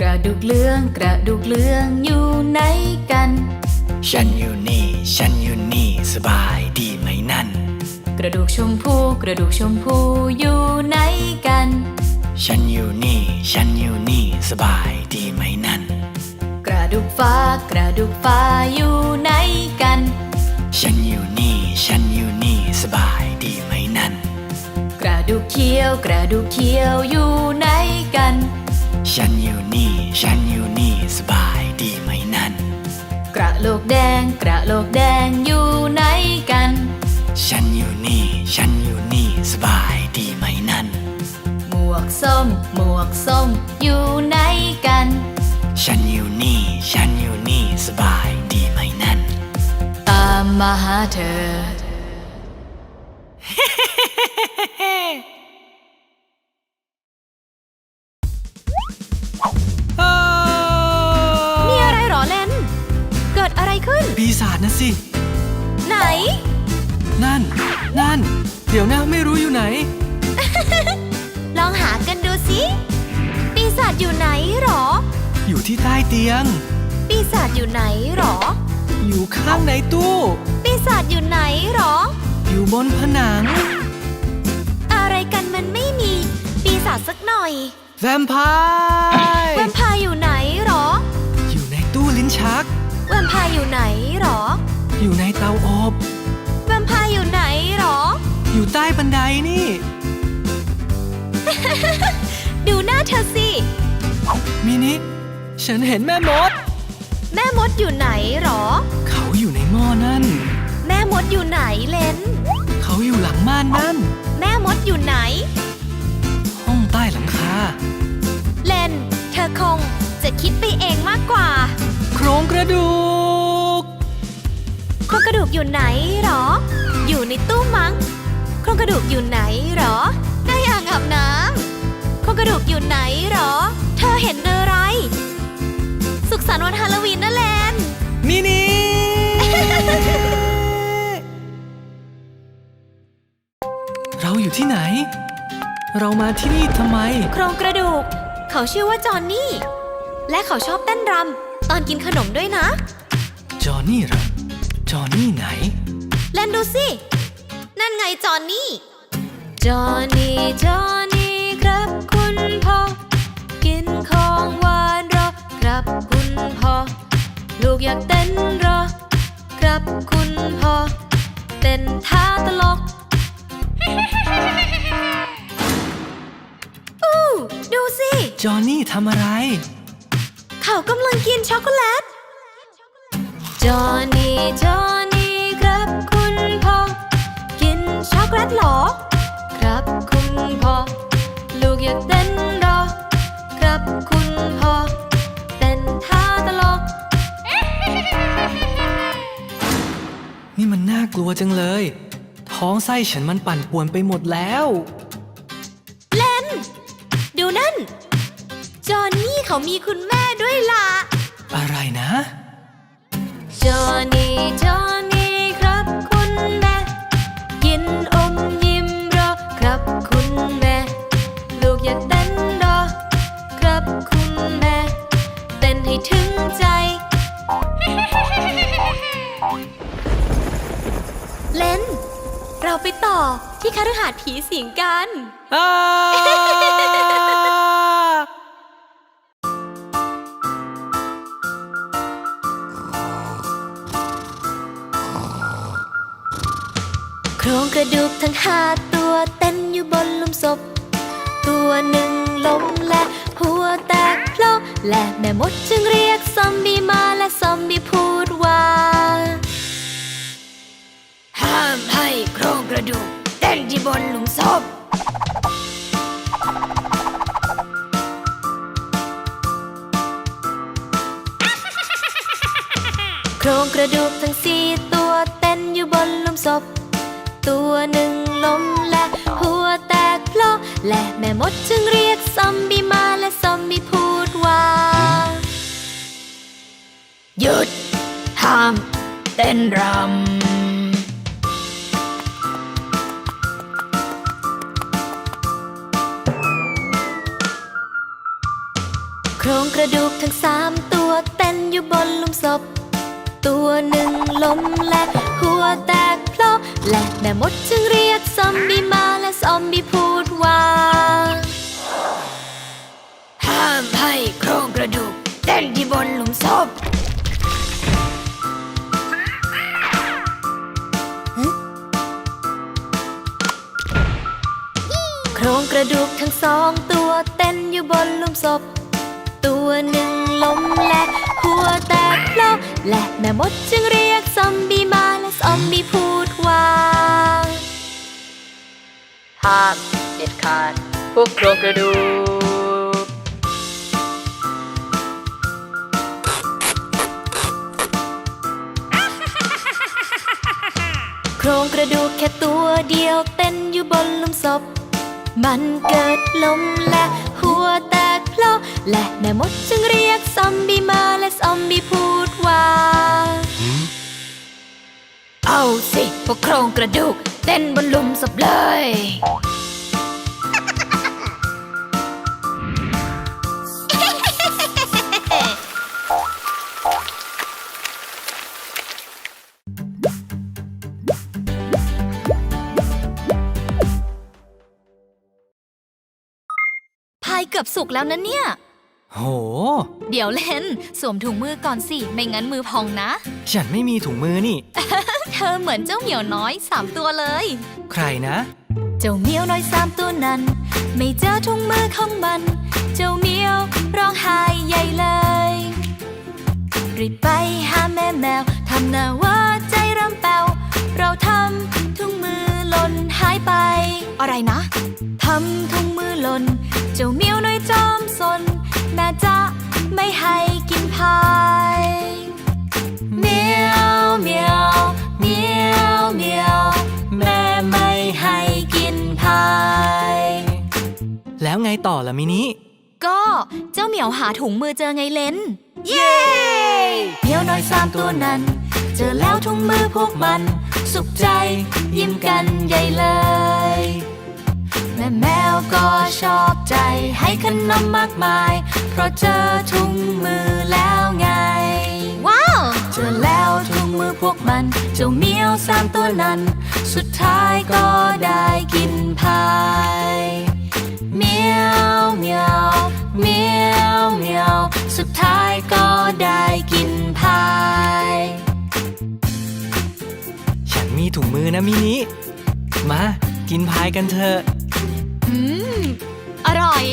กระดูกเหลืองกระดูกเหลืองอยู่ไหนกัน ฉันอยู่นี่ ฉันอยู่นี่สบายดีไหมนั่น กระดูกชมพูกระดูกชมพูอยู่ไหนกัน ฉันอยู่นี่ ฉันอยู่นี่สบายดีไหมนั่น กระดูกฟ้ากระดูกฟ้าอยู่ไหนกัน ฉันอยู่นี่ ฉันอยู่นี่สบายดีไหมนั่น กระดูกเขียวกระดูกเขียวอยู่ไหนกัน ฉันอยู่นี่ ฉันอยู่นี่สบายดีไหมนั่น กระโหลกแดงกระโหลกแดงอยู่ไหนกัน ฉันอยู่นี่ ฉันอยู่นี่สบายดีไหมนั่น หมวกส้ม หมวกส้มอยู่ไหนกัน ฉันอยู่นี่ ฉันอยู่นี่สบายดีไหมนั่น ตามมาหาเธอ ปีศาจนะสิ ไหน นั่น นั่น เดี๋ยวนะไม่รู้อยู่ไหน ลองหากันดูสิ ปีศาจอยู่ไหนหรอ อยู่ที่ใต้เตียง ปีศาจอยู่ไหนหรอ อยู่ข้างในตู้ ปีศาจอยู่ไหนหรอ อยู่บนผนัง อะไรกันมันไม่มี ปีศาจสักหน่อย แวมไพร์ แวมไพร์อยู่ไหนหรอ อยู่ในตู้ลิ้นชัก แวมไพร์อยู่ไหนหรอ อยู่ในเตาอบ แวมไพร์อยู่ไหนหรอ อยู่ใต้บันไดนี่ ดูหน้าเธอสิ มินิ ฉันเห็นแม่มด แม่มดอยู่ไหนหรอ เขาอยู่ในหม้อนั่น แม่มดอยู่ไหนเลนเขาอยู่หลังม่านนั่น แม่มดอยู่ไหน ห้องใต้หลังคา เลนเธอคงจะคิดไปเองมากกว่า โครงกระดูกโครง กระดูกอยู่ไหนหรอ อยู่ในตู้มั้ง โครงกระดูกอยู่ไหนหรอ ในอ่างอาบน้ำโครงกระดูกอยู่ไหนหรอ เธอเห็นอะไร สุขสันต์วันฮาโลวีนนะแลนมินิเราอยู่ที่ไหน เรามาที่นี่ทำไม โครงกระดูก เขาชื่อว่าจอห์นนี่ และเขาชอบเต้นรำตอนกินขนมด้วยนะ จอห์นนี่เหรอ จอห์นนี่ไหนแลนดูสิ นั่นไงจอห์นนี่ จอห์นนี่ จอห์นนี่ ครับคุณพ่อ กินของหวานเหรอ ครับคุณพ่อ ลูกอยากเต้นเหรอ ครับคุณพ่อ เต้นท่าตลก อู้ดูสิ จอห์นนี่ทำอะไร เขากำลังกินช็อกโกแลต จอห์นนี่ จอห์นนี่ ครับคุณพ่อ กินช็อกโกแลตเหรอ ครับคุณพ่อ ลูกอยากเต้นเหรอ ครับคุณพ่อ เต้นท่าตลก นี่มันน่ากลัวจังเลย ท้องไส้ฉันมันปั่นป่วนไปหมดแล้ว เลนดูนั่น จอห์นนี่เขามีคุณแม่ด้วยล่ะ อะไรนะ จอห์นนี่จอห์นนี่ครับคุณแม่กินอมยิ้มรอครับคุณแม่ ลูกอยากเต้นรอ ครับคุณแม่ เต้นให้ถึงใจ เลนเราไปต่อที่คฤหาสน์ผีสิงกัน อ้า รงกระดูกทั้งห้าตัวเต้นอยู่บนหลุมศพ ตัวหนึ่งล้มและหัวแตกเพราะและแม่มดจึงเรียกซอมบี้มาและซอมบี้พูดว่า ห้ามให้โครงกระดูกเต้นที่บนหลุมศพโครงกระดูกทั้งสี่ตัวเต้นอยู่บนหลุมศพ ตัวหนึ่งล้มและหัวแตกเพราะและแม่มดจึงเรียกซอมบี้มาและซอมบี้พูดว่า หยุด ห้าม เต้นรำโครงกระดูกทั้งสามตัวเต้นอยู่บนหลุมศพ ตัวหนึ่งล้มและหัวแตก และแม่มดจึงเรียกซอมบี้มาและซอมบี้พูดว่าห้ามให้โครงกระดูกเต้นที่บนหลุมศพโครงกระดูกทั้งสองตัวเต้นอยู่บนหลุมศพ ตัวหนึ่งล้มและ หัวแตกเพราะและแม่มดจึงเรียกซอมบี้มาและซอมบี้พูดว่าห้ามเด็ดขาดพวกโครงกระดูกโครงกระดูกแค่ตัวเดียวเต้นอยู่บนหลุมศพ มันเกิดลมและหัวแต และแม่มดจึงเรียกซอมบี้มาและซอมบี้พูดว่า เอาสิพวกโครงกระดูก เต้นบนหลุมศพเลย พายเกือบสุกแล้วนะเนี่ย โห เดี๋ยวเล่น สวมถุงมือก่อนสิ ไม่งั้นมือพองนะ ฉันไม่มีถุงมือนี่ เธอเหมือนเจ้าเหมียวน้อยสามตัวเลย ใครนะ เจ้าเหมียวน้อยสามตัวนั้น ไม่เจอถุงมือของมัน เจ้าเหมียวร้องไห้ใหญ่เลย รีบไปหาแม่แมวทำหน้าว่าใจเริ่มแป้วเราทำถุงมือหล่นหายไป อะไรนะทำถุง ไงต่อล่ะมินิ ก็เจ้าเหมียวหาถุงมือเจอไงเลนเย้เหมียวน้อยสามตัวนั้น เจอแล้วถุงมือพวกมัน สุขใจยิ้มกันใหญ่เลย แม่แมวก็ชอบใจให้ขนมมากมาย เพราะเจอถุงมือแล้วไง ว้าว เจอแล้วถุงมือพวกมัน เจ้าเหมียวสามตัวนั้น สุดท้ายก็ได้กินพายเมี ยวเมียวเมียวเมียวสุดท้ายก็ได้กินพาย ฉันมีถุงมือนะมินิมา กินพายกันเถอะ อืม อร่อย